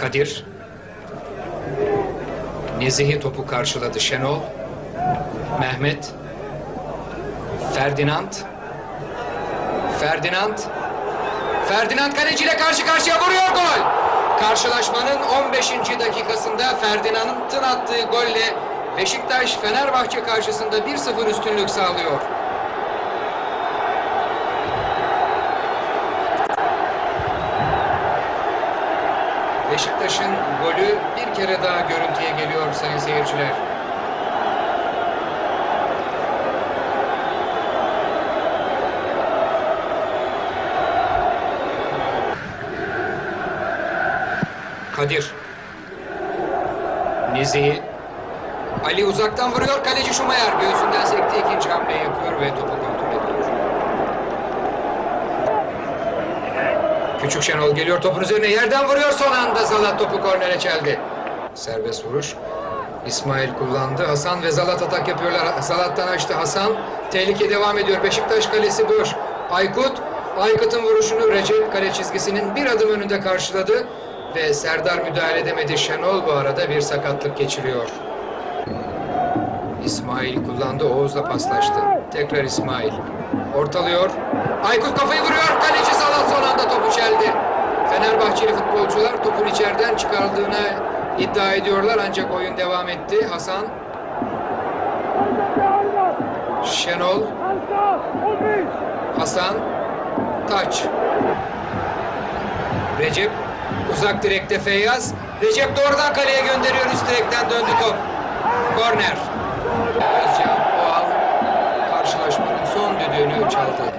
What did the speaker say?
Kadir. Nezih'i topu karşıladı Şenol. Mehmet. Ferdinand. Ferdinand. Ferdinand kaleciyle karşı karşıya vuruyor gol. Karşılaşmanın 15. dakikasında Ferdinand'ın attığı golle Beşiktaş Fenerbahçe karşısında 1-0 üstünlük sağlıyor. Beşiktaş'ın golü bir kere daha görüntüye geliyor sayın seyirciler. Kadir. Nezih'i. Ali uzaktan vuruyor. Kaleci Şumayer göğsünden sekti. ikinci hamle yapıyor ve topu kontrol ediyor. Küçük Şenol geliyor topun üzerine yerden vuruyor son anda Zalat topu kornere çeldi. Serbest vuruş. İsmail kullandı. Hasan ve Zalat atak yapıyorlar. Zalat'tan açtı Hasan. Tehlike devam ediyor. Beşiktaş kalesi boş. Aykut. Aykut'un vuruşunu Recep kale çizgisinin bir adım önünde karşıladı. Ve Serdar müdahale edemedi. Şenol bu arada bir sakatlık geçiriyor. İsmail kullandı. Oğuz'la paslaştı. Tekrar İsmail. Ortalıyor. Aykut kafayı vuruyor. Kaleci çeldi. Fenerbahçeli futbolcular topun içeriden çıkarıldığını iddia ediyorlar. Ancak oyun devam etti. Hasan. Şenol. Hasan. Taç. Recep. Uzak direkte Feyyaz. Recep doğrudan kaleye gönderiyor. Üst direkten döndü top. Korner. Özcan Oğal karşılaşmanın son düdüğünü çaldı.